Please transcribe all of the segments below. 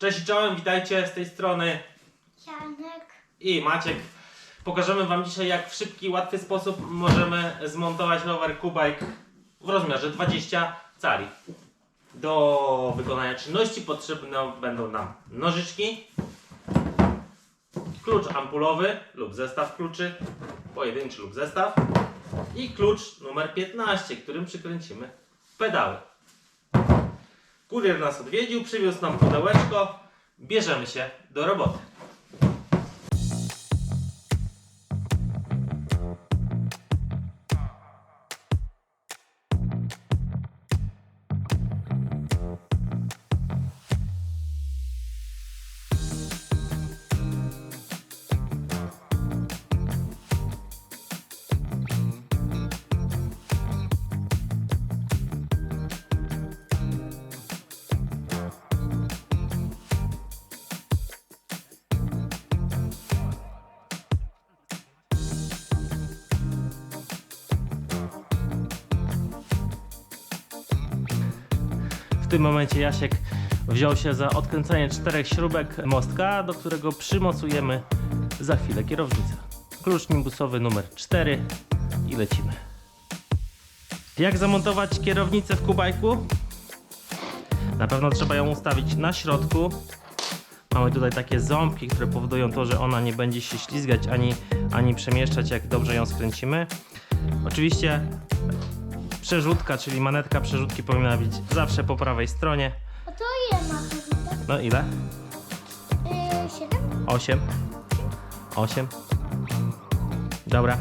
Cześć czołem, witajcie z tej strony Janek. i Maciek. Pokażemy Wam dzisiaj jak w szybki, łatwy sposób możemy zmontować rower Kubike w rozmiarze 20 cali. Do wykonania czynności potrzebne będą nam nożyczki, klucz ampulowy lub zestaw kluczy, pojedynczy lub zestaw i klucz numer 15, którym przykręcimy pedały. Kurier nas odwiedził, przywiózł nam pudełeczko. Bierzemy się do roboty. Tym momencie Jasiek wziął się za odkręcanie czterech śrubek mostka, do którego przymocujemy za chwilę kierownicę. Klucz nimbusowy numer 4 i lecimy. Jak zamontować kierownicę w kubajku? Na pewno trzeba ją ustawić na środku. Mamy tutaj takie ząbki, które powodują to, że ona nie będzie się ślizgać ani, ani przemieszczać, jak dobrze ją skręcimy. Oczywiście przerzutka, czyli manetka przerzutki powinna być zawsze po prawej stronie. A to ile ma? No ile? Yy, siedem? 8. 8. Dobra.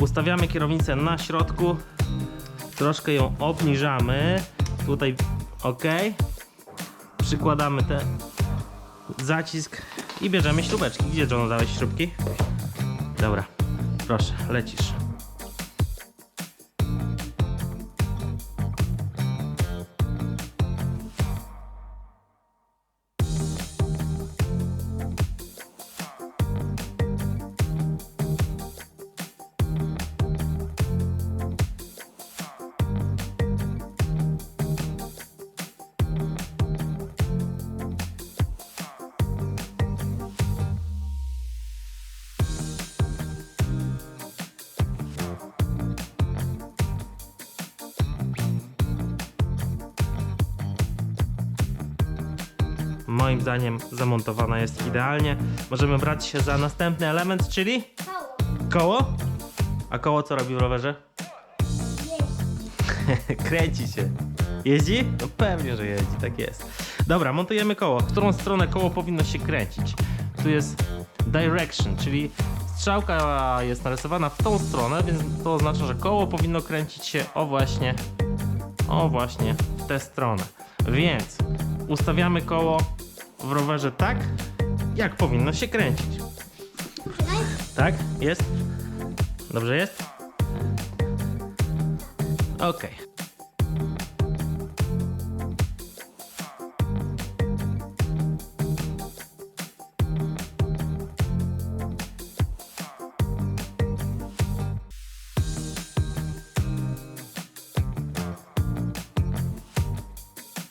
Ustawiamy kierownicę na środku. Troszkę ją obniżamy. Tutaj ok. Przykładamy ten zacisk i bierzemy śrubeczki. Gdzie John dałeś śrubki? Dobra. Proszę, lecisz. Moim zdaniem zamontowana jest idealnie. Możemy brać się za następny element, czyli Mało. koło. A koło co robi w rowerze? Kręci się. Jeździ? No pewnie, że jeździ, tak jest. Dobra, montujemy koło. W którą stronę koło powinno się kręcić? Tu jest direction, czyli strzałka jest narysowana w tą stronę, więc to oznacza, że koło powinno kręcić się o właśnie, o właśnie w tę stronę. Więc ustawiamy koło w rowerze tak, jak powinno się kręcić. Tak? Jest? Dobrze jest? Okej.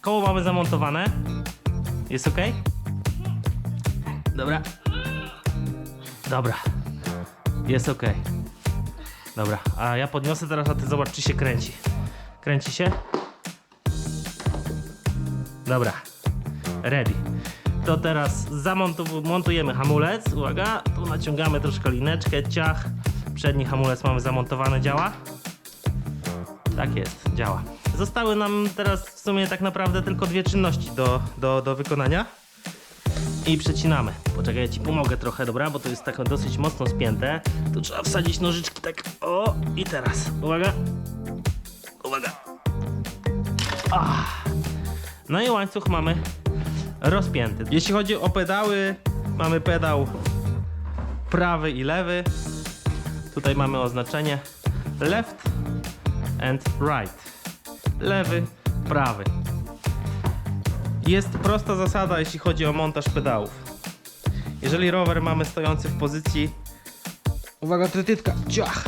Koło mamy zamontowane. Jest ok? Dobra. Dobra. Jest ok. Dobra, a ja podniosę teraz, a ty zobacz, czy się kręci. Kręci się? Dobra. Ready. To teraz zamontujemy hamulec. Uwaga, tu naciągamy troszkę lineczkę, ciach. Przedni hamulec mamy zamontowany, działa? Tak jest, działa. Zostały nam teraz w sumie tak naprawdę tylko dwie czynności do, do, do wykonania i przecinamy. Poczekaj, ja ci pomogę trochę, dobra, bo to jest tak dosyć mocno spięte. Tu trzeba wsadzić nożyczki tak, o i teraz, uwaga, uwaga. Ach. No i łańcuch mamy rozpięty. Jeśli chodzi o pedały, mamy pedał prawy i lewy. Tutaj mamy oznaczenie left and right. Lewy, prawy. Jest prosta zasada, jeśli chodzi o montaż pedałów. Jeżeli rower mamy stojący w pozycji. Uwaga, trytytka, ciach!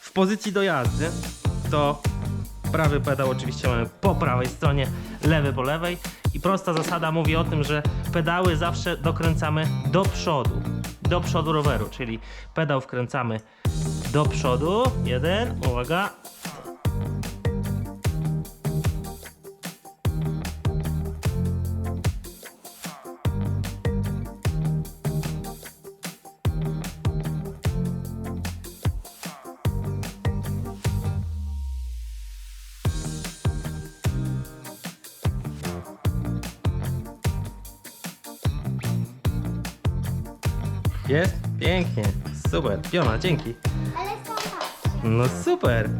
W pozycji do jazdy, to prawy pedał oczywiście mamy po prawej stronie, lewy po lewej. I prosta zasada mówi o tym, że pedały zawsze dokręcamy do przodu. Do przodu roweru, czyli pedał wkręcamy do przodu. Jeden, uwaga. Jest? Pięknie. Super. Piona, dzięki. Ale są. No super.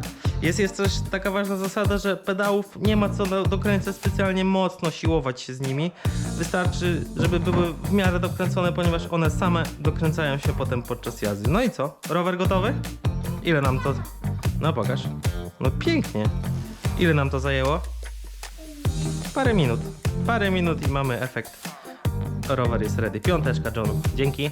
Jest, jest też taka ważna zasada, że pedałów nie ma co do, dokręcać specjalnie mocno, siłować się z nimi. Wystarczy, żeby były w miarę dokręcone, ponieważ one same dokręcają się potem podczas jazdy. No i co? Rower gotowy? Ile nam to... No pokaż. No pięknie. Ile nam to zajęło? Parę minut. Parę minut i mamy efekt. Rower jest ready. Piąteczka, John. Dzięki.